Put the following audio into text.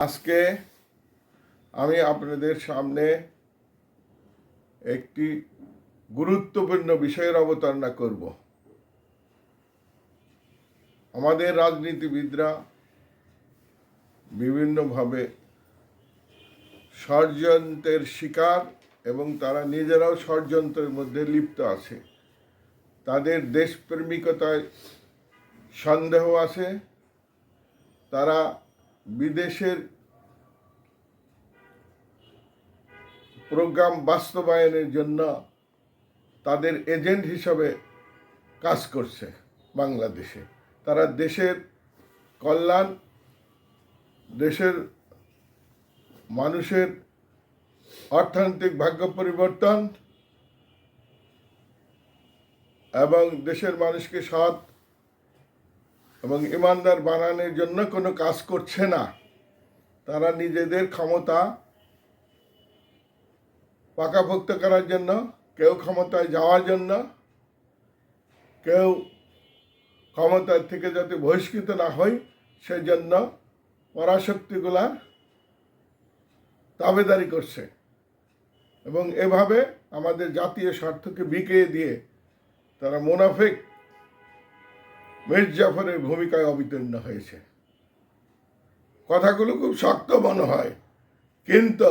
আজকে আমি আপনাদের সামনে একটি গুরুত্বপূর্ণ বিষয়ের অবতারণা করব। আমাদের রাজনীতিবিদরা বিভিন্নভাবে ষড়যন্ত্রের শিকার এবং তারা নিজেরাও ষড়যন্ত্রের মধ্যে লিপ্ত আছে। তাদের দেশপ্রেমিকতায় সন্দেহ আছে। তারা বিদেশের প্রোগ্রাম বাস্তবায়নের জন্য তাদের এজেন্ট হিসাবে কাজ করছে বাংলাদেশে। তারা দেশের কল্যাণ, দেশের মানুষের অর্থনৈতিক ভাগ্য পরিবর্তন এবং দেশের মানুষকে সৎ এবং ইমানদার বানানোর জন্য কোনো কাজ করছে না। তারা নিজেদের ক্ষমতা পাকাভুক্ত করার জন্য, কেউ ক্ষমতায় যাওয়ার জন্য, কেউ ক্ষমতার থেকে যাতে বহিষ্কৃত না হয়, সেজন্য পরাশক্তিগুলার দাবেদারি করছে। এবং এভাবে আমাদের জাতীয় স্বার্থকে বিকিয়ে দিয়ে তারা মোনাফেক মির্জাফরের ভূমিকায় অবতীর্ণ হয়েছে। কথাগুলো খুব শক্ত মনে হয় কিন্তু